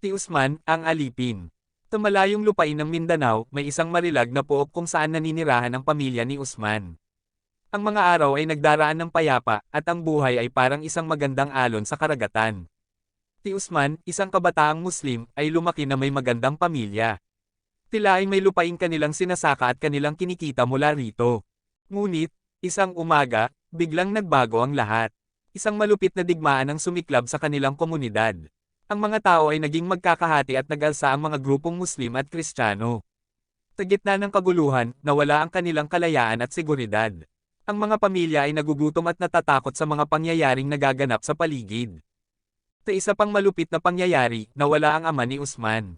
Ti Usman, ang alipin. Sa malayong lupain ng Mindanao, may isang marilag na pook kung saan naninirahan ang pamilya ni Usman. Ang mga araw ay nagdaraan ng payapa, at ang buhay ay parang isang magandang alon sa karagatan. Si Usman, isang kabataang Muslim, ay lumaki na may magandang pamilya. Tila ay may lupain kanilang sinasaka at kanilang kinikita mula rito. Ngunit, isang umaga, biglang nagbago ang lahat. Isang malupit na digmaan ang sumiklab sa kanilang komunidad. Ang mga tao ay naging magkakahati at nagalsa ang mga grupong Muslim at Kristiyano. Sa gitna ng kaguluhan, nawala ang kanilang kalayaan at seguridad. Ang mga pamilya ay nagugutom at natatakot sa mga pangyayaring nagaganap sa paligid. Sa isa pang malupit na pangyayari, nawala ang ama ni Usman.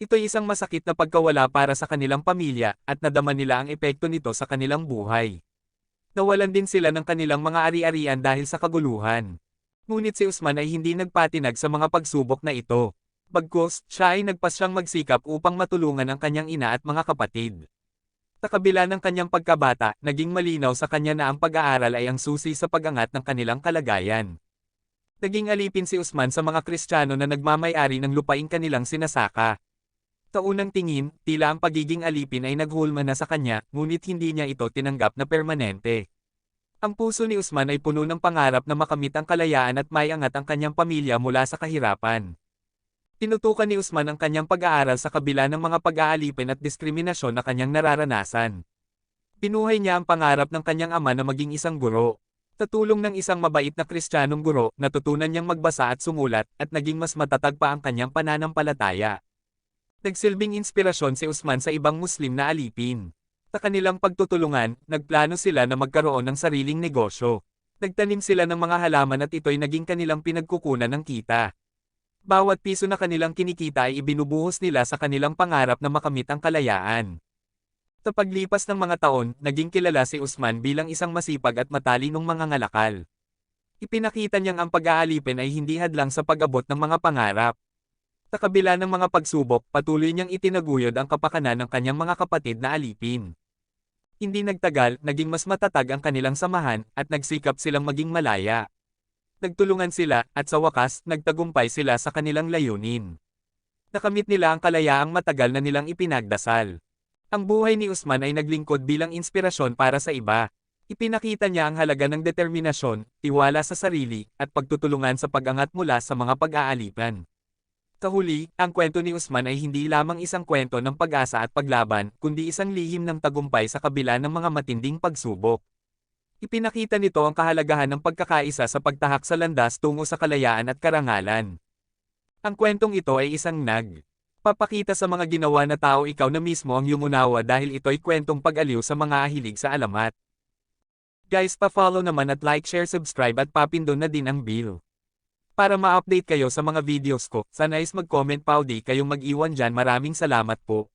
Ito'y isang masakit na pagkawala para sa kanilang pamilya, at nadama nila ang epekto nito sa kanilang buhay. Nawalan din sila ng kanilang mga ari-arian dahil sa kaguluhan. Ngunit si Usman ay hindi nagpatinag sa mga pagsubok na ito. Bagkus, siya ay nagpasyang magsikap upang matulungan ang kanyang ina at mga kapatid. Sa kabila ng kanyang pagkabata, naging malinaw sa kanya na ang pag-aaral ay ang susi sa pag-angat ng kanilang kalagayan. Naging alipin si Usman sa mga Kristiyano na nagmamay-ari ng lupaing kanilang sinasaka. Sa unang tingin, tila ang pagiging alipin ay naghulma na sa kanya, ngunit hindi niya ito tinanggap na permanente. Ang puso ni Usman ay puno ng pangarap na makamit ang kalayaan at maiangat ang kanyang pamilya mula sa kahirapan. Tinutukan ni Usman ang kanyang pag-aaral sa kabila ng mga pag-aalipin at diskriminasyon na kanyang nararanasan. Pinuhay niya ang pangarap ng kanyang ama na maging isang guro. Sa tulong ng isang mabait na kristyanong guro, natutunan niyang magbasa at sumulat, at naging mas matatag pa ang kanyang pananampalataya. Nagsilbing inspirasyon si Usman sa ibang Muslim na alipin. Sa kanilang pagtutulungan, nagplano sila na magkaroon ng sariling negosyo. Nagtanim sila ng mga halaman at ito'y naging kanilang pinagkukunan ng kita. Bawat piso na kanilang kinikita ay ibinubuhos nila sa kanilang pangarap na makamit ang kalayaan. Sa paglipas ng mga taon, naging kilala si Usman bilang isang masipag at matalinong mga ngalakal. Ipinakita niyang ang pag-aalipin ay hindi hadlang sa pag-abot ng mga pangarap. Sa kabila ng mga pagsubok, patuloy niyang itinaguyod ang kapakanan ng kanyang mga kapatid na alipin. Hindi nagtagal, naging mas matatag ang kanilang samahan, at nagsikap silang maging malaya. Nagtulungan sila, at sa wakas, nagtagumpay sila sa kanilang layunin. Nakamit nila ang kalayaang matagal na nilang ipinagdasal. Ang buhay ni Usman ay naglingkod bilang inspirasyon para sa iba. Ipinakita niya ang halaga ng determinasyon, tiwala sa sarili, at pagtutulungan sa pag-angat mula sa mga pag-aalipan. Kahuli, ang kwento ni Usman ay hindi lamang isang kwento ng pag-asa at paglaban, kundi isang lihim ng tagumpay sa kabila ng mga matinding pagsubok. Ipinakita nito ang kahalagahan ng pagkakaisa sa pagtahak sa landas tungo sa kalayaan at karangalan. Ang kwentong ito ay isang nag. Papakita sa mga ginawa na tao ikaw na mismo ang yumunawa dahil ito'y kwentong pag-aliw sa mga ahilig sa alamat. Guys pa-follow naman at like share subscribe at papindon na din ang bell. Para ma-update kayo sa mga videos ko, sana is mag-comment pa o di kayong mag-iwan dyan maraming salamat po.